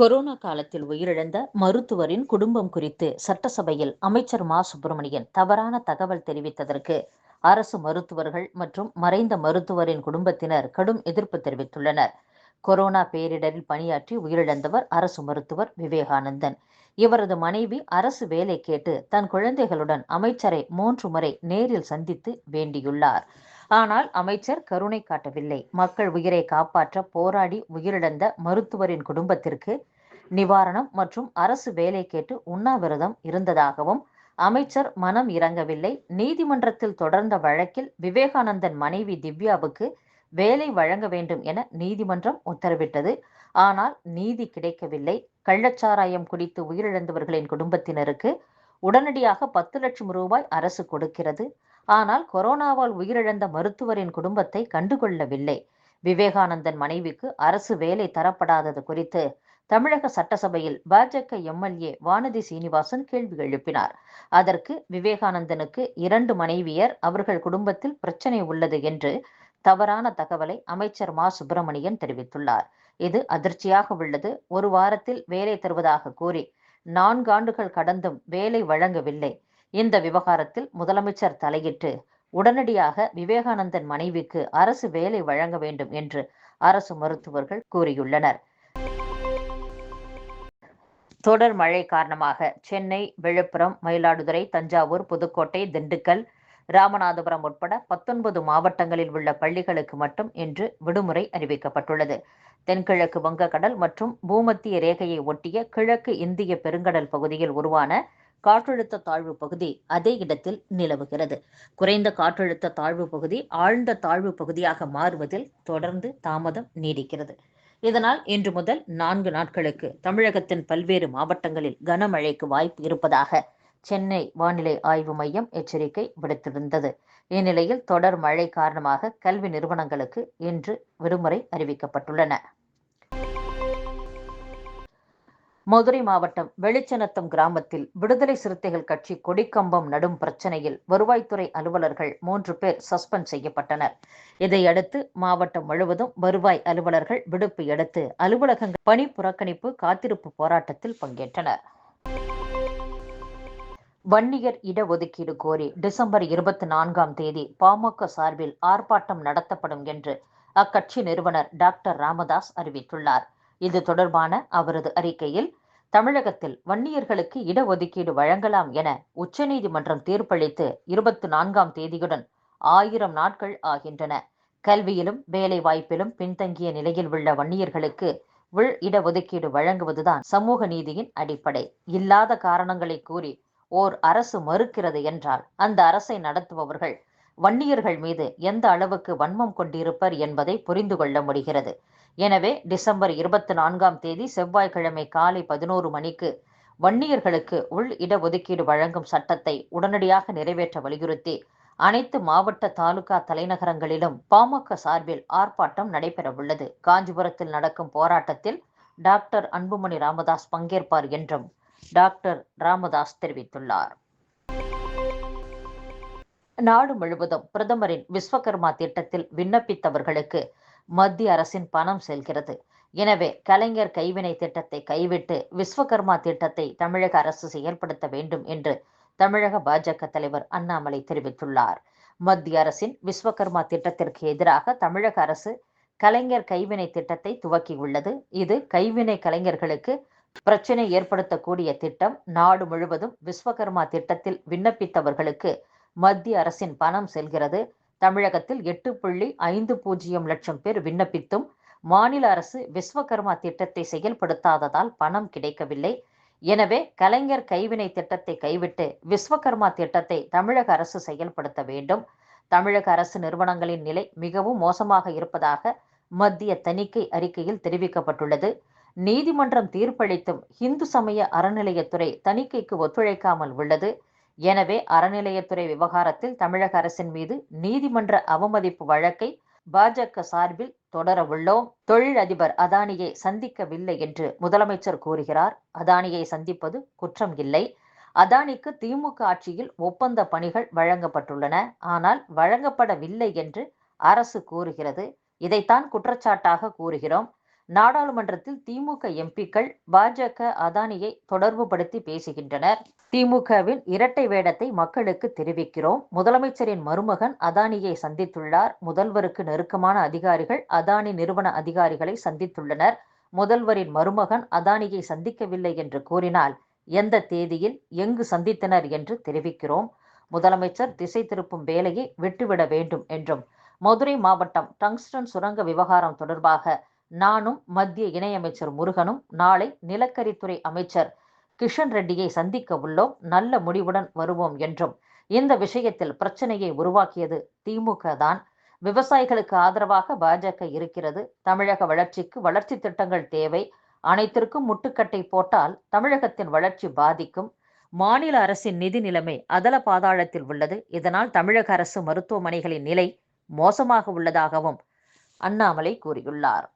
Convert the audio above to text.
Corona காலத்தில் உயிரிழந்த மருத்துவரின் குடும்பம் குறித்து சட்டசபையில் அமைச்சர் மா. சுப்பிரமணியன் தவறான தகவல் தெரிவித்ததற்கு அரசு மருத்துவர்கள் மற்றும் மறைந்த மருத்துவரின் குடும்பத்தினர் கடும் எதிர்ப்பு தெரிவித்துள்ளனர். கொரோனா பேரிடரில் பணியாற்றி உயிரிழந்தவர் அரசு மருத்துவர் விவேகானந்தன். இவரது மனைவி அரசு வேலை கேட்டு தன் குழந்தைகளுடன் அமைச்சரை மூன்று முறை நேரில் சந்தித்து வேண்டியுள்ளார். ஆனால் அமைச்சர் கருணை காட்டவில்லை. மக்கள் உயிரை காப்பாற்ற போராடி உயிரிழந்த மருத்துவரின் குடும்பத்திற்கு நிவாரணம் மற்றும் அரசு வேலை கேட்டு உண்ணாவிரதம் இருந்ததாகவும் அமைச்சர் மனம் இறங்கவில்லை. நீதிமன்றத்தில் தொடர்ந்த வழக்கில் விவேகானந்தன் மனைவி திவ்யாவுக்கு வேலை வழங்க வேண்டும் என நீதிமன்றம் உத்தரவிட்டது. ஆனால் நீதி கிடைக்கவில்லை. கள்ளச்சாராயம் குடித்து உயிரிழந்தவர்களின் குடும்பத்தினருக்கு உடனடியாக பத்து லட்சம் ரூபாய் அரசு கொடுக்கிறது. ஆனால் கொரோனாவால் உயிரிழந்த மருத்துவரின் குடும்பத்தை கண்டுகொள்ளவில்லை. விவேகானந்தன் மனைவிக்கு அரசு வேலை தரப்படாதது குறித்து தமிழக சட்டசபையில் பாஜக எம்எல்ஏ வானதி சீனிவாசன் கேள்வி எழுப்பினார். அதற்கு விவேகானந்தனுக்கு இரண்டு மனைவியர் அவர்கள் குடும்பத்தில் பிரச்சனை உள்ளது என்று தவறான தகவலை அமைச்சர் மா. சுப்பிரமணியன் தெரிவித்துள்ளார். இது அதிர்ச்சியாக உள்ளது. ஒரு வாரத்தில் வேலை தருவதாக கூறி நான்கு ஆண்டுகள் கடந்தும் வேலை வழங்கவில்லை. இந்த விவகாரத்தில் முதலமைச்சர் தலையிட்டு உடனடியாக விவேகானந்தன் மனைவிக்கு அரசு வேலை வழங்க வேண்டும் என்று அரசு மருத்துவர்கள் கூறியுள்ளனர். தொடர் மழை காரணமாக சென்னை விழுப்புரம் மயிலாடுதுறை தஞ்சாவூர் புதுக்கோட்டை திண்டுக்கல் ராமநாதபுரம் உட்பட பத்தொன்பது மாவட்டங்களில் உள்ள பள்ளிகளுக்கு மட்டும் இன்று விடுமுறை அறிவிக்கப்பட்டுள்ளது. தென்கிழக்கு வங்கக்கடல் மற்றும் பூமத்திய ரேகையை ஒட்டிய கிழக்கு இந்திய பெருங்கடல் பகுதியில் உருவான காற்றழுத்த தாழ்வு பகுதி அதே இடத்தில் நிலவுகிறது. குறைந்த காற்றழுத்த தாழ்வு பகுதி ஆழ்ந்த தாழ்வு பகுதியாக மாறுவதில் தொடர்ந்து தாமதம் நீடிக்கிறது. இதனால் இன்று முதல் நான்கு நாட்களுக்கு தமிழகத்தின் பல்வேறு மாவட்டங்களில் கனமழைக்கு வாய்ப்பு இருப்பதாக சென்னை வானிலை ஆய்வு மையம் எச்சரிக்கை விடுத்திருந்தது. இந்நிலையில் தொடர் மழை காரணமாக கல்வி நிறுவனங்களுக்கு இன்று விடுமுறை அறிவிக்கப்பட்டுள்ளன. மதுரை மாவட்டம் வெளிச்சநத்தம் கிராமத்தில் விடுதலை சிறுத்தைகள் கட்சி கொடிக்கம்பம் நடும் பிரச்சனையில் வருவாய்த்துறை அலுவலர்கள் மூன்று பேர் சஸ்பெண்ட் செய்யப்பட்டனர். இதையடுத்து மாவட்டம் முழுவதும் வருவாய் அலுவலர்கள் விடுப்பு எடுத்து அலுவலகங்கள் பணி புறக்கணிப்பு காத்திருப்பு போராட்டத்தில் பங்கேற்றனர். வன்னியர் இடஒதுக்கீடு கோரி டிசம்பர் இருபத்தி நான்காம் தேதி பாமக சார்பில் ஆர்ப்பாட்டம் நடத்தப்படும் என்று அக்கட்சி நிறுவனர் டாக்டர் ராமதாஸ் அறிவித்துள்ளார். இது தொடர்பான அவரது அறிக்கையில் தமிழகத்தில் வன்னியர்களுக்கு இடஒதுக்கீடு வழங்கலாம் என உச்சநீதிமன்றம் தீர்ப்பளித்து இருபத்தி நான்காம் தேதியுடன் ஆயிரம் நாட்கள் ஆகின்றன. கல்வியிலும் வேலை வாய்ப்பிலும் பின்தங்கிய நிலையில் உள்ள வன்னியர்களுக்கு உள் இடஒதுக்கீடு வழங்குவதுதான் சமூக நீதியின் அடிப்படை. இல்லாத காரணங்களை கூறி ஓர் அரசு மறுக்கிறது என்றால் அந்த அரசை நடத்துபவர்கள் வன்னியர்கள் மீது எந்த அளவுக்கு வன்மம் கொண்டிருப்பர் என்பதை புரிந்து கொள்ள முடிகிறது. எனவே டிசம்பர் இருபத்தி நான்காம் தேதி செவ்வாய்க்கிழமை காலை பதினோரு மணிக்கு வன்னியர்களுக்கு உள் இடஒதுக்கீடு வழங்கும் சட்டத்தை உடனடியாக நிறைவேற்ற வலியுறுத்தி அனைத்து மாவட்ட தாலுகா தலைநகரங்களிலும் பாமக சார்பில் ஆர்ப்பாட்டம் நடைபெறவுள்ளது. காஞ்சிபுரத்தில் நடக்கும் போராட்டத்தில் டாக்டர் அன்புமணி ராமதாஸ் பங்கேற்பார் என்றும் டாக்டர் ராமதாஸ் தெரிவித்துள்ளார். நாடு முழுவதும் பிரதமரின் விஸ்வகர்மா திட்டத்தில் விண்ணப்பித்தவர்களுக்கு மத்திய அரசின் பணம் செல்கிறது. எனவே கலைஞர் கைவினை திட்டத்தை கைவிட்டு விஸ்வகர்மா திட்டத்தை தமிழக அரசு செயல்படுத்த வேண்டும் என்று தமிழக பாஜக தலைவர் அண்ணாமலை தெரிவித்துள்ளார். மத்திய அரசின் விஸ்வகர்மா திட்டத்திற்கு எதிராக தமிழக அரசு கலைஞர் கைவினை திட்டத்தை துவக்கியுள்ளது. இது கைவினை கலைஞர்களுக்கு பிரச்சனை ஏற்படுத்தக்கூடிய திட்டம். நாடு முழுவதும் விஸ்வகர்மா திட்டத்தில் விண்ணப்பித்தவர்களுக்கு மத்திய அரசின் பணம் செல்கிறது. தமிழகத்தில் எட்டு புள்ளி ஐந்து பூஜ்ஜியம் லட்சம் பேர் விண்ணப்பித்தும் மாநில அரசு விஸ்வகர்மா திட்டத்தை செயல்படுத்தாததால் பணம் கிடைக்கவில்லை. எனவே கலைஞர் கைவினை திட்டத்தை கைவிட்டு விஸ்வகர்மா திட்டத்தை தமிழக அரசு செயல்படுத்த வேண்டும். தமிழக அரசு நிறுவனங்களின் நிலை மிகவும் மோசமாக இருப்பதாக மத்திய தணிக்கை அறிக்கையில் தெரிவிக்கப்பட்டுள்ளது. நீதிமன்றம் தீர்ப்பளித்தும் இந்து சமய அறநிலையத்துறை தணிக்கைக்கு ஒத்துழைக்காமல் உள்ளது. எனவே அறநிலையத்துறை விவகாரத்தில் தமிழக அரசின் மீது நீதிமன்ற அவமதிப்பு வழக்கை பாஜக சார்பில் தொடர உள்ளோம். தொழிலதிபர் அதானியை சந்திக்கவில்லை என்று முதலமைச்சர் கூறுகிறார். அதானியை சந்திப்பது குற்றம் இல்லை. அதானிக்கு திமுக ஆட்சியில் ஒப்பந்த பணிகள் வழங்கப்பட்டுள்ளன. ஆனால் வழங்கப்படவில்லை என்று அரசு கூறுகிறது. இதைத்தான் குற்றச்சாட்டாக கூறுகிறோம். நாடாளுமன்றத்தில் திமுக எம்பிக்கள் பாஜக அதானியை தொடர்புபடுத்தி பேசுகின்றனர். திமுகவின் இரட்டை வேடத்தை மக்களுக்கு தெரிவிக்கிறோம். முதலமைச்சரின் மருமகன் அதானியை சந்தித்துள்ளார். முதல்வருக்கு நெருக்கமான அதிகாரிகள் அதானி நிறுவன அதிகாரிகளை சந்தித்துள்ளனர். முதல்வரின் மருமகன் அதானியை சந்திக்கவில்லை என்று கூறினால் எந்த தேதியில் எங்கு சந்தித்தனர் என்று தெரிவிக்கிறோம். முதலமைச்சர் திசை திருப்பும் வேலையை விட்டுவிட வேண்டும் என்றும் மதுரை மாவட்டம் டங்ஸ்டன் சுரங்க விவகாரம் தொடர்பாக நானும் மத்திய இணையமைச்சர் முருகனும் நாளை நிலக்கரித்துறை அமைச்சர் கிஷன் ரெட்டியை சந்திக்க உள்ளோம். நல்ல முடிவுடன் வருவோம் என்றும். இந்த விஷயத்தில் பிரச்சனையை உருவாக்கியது திமுக தான். விவசாயிகளுக்கு ஆதரவாக பாஜக இருக்கிறது. தமிழக வளர்ச்சிக்கு வளர்ச்சி திட்டங்கள் தேவை. அனைத்திற்கும் முட்டுக்கட்டை போட்டால் தமிழகத்தின் வளர்ச்சி பாதிக்கும். மாநில அரசின் நிதி நிலைமை அதல பாதாளத்தில் உள்ளது. இதனால் தமிழக அரசு மருத்துவமனைகளின் நிலை மோசமாக உள்ளதாகவும் அண்ணாமலை கூறியுள்ளார்.